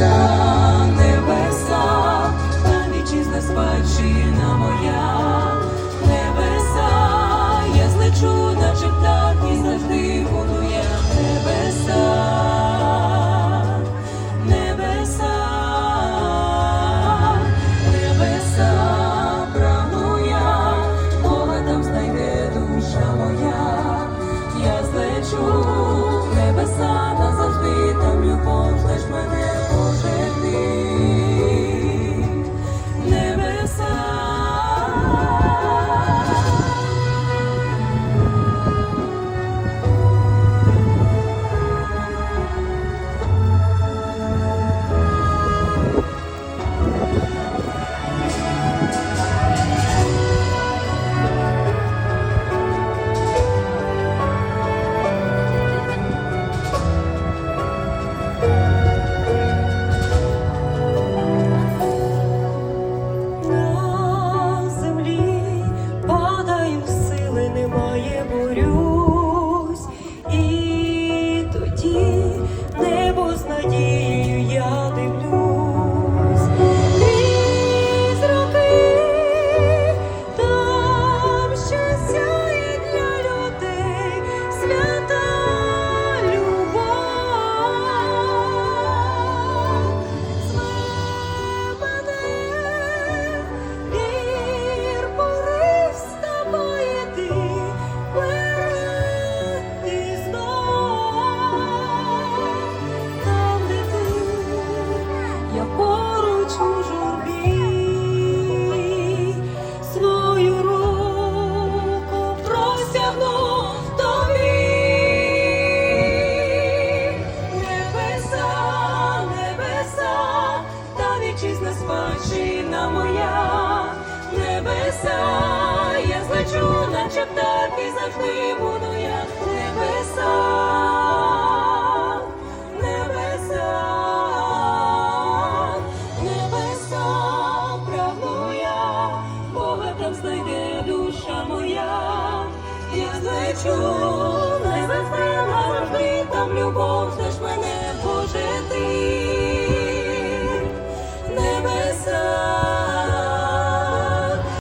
side. бурю. вітчизна спадщина моя, небеса, я злечу, наче птах і завжди буду я небеса. Я злечу, не застила завжди там любов.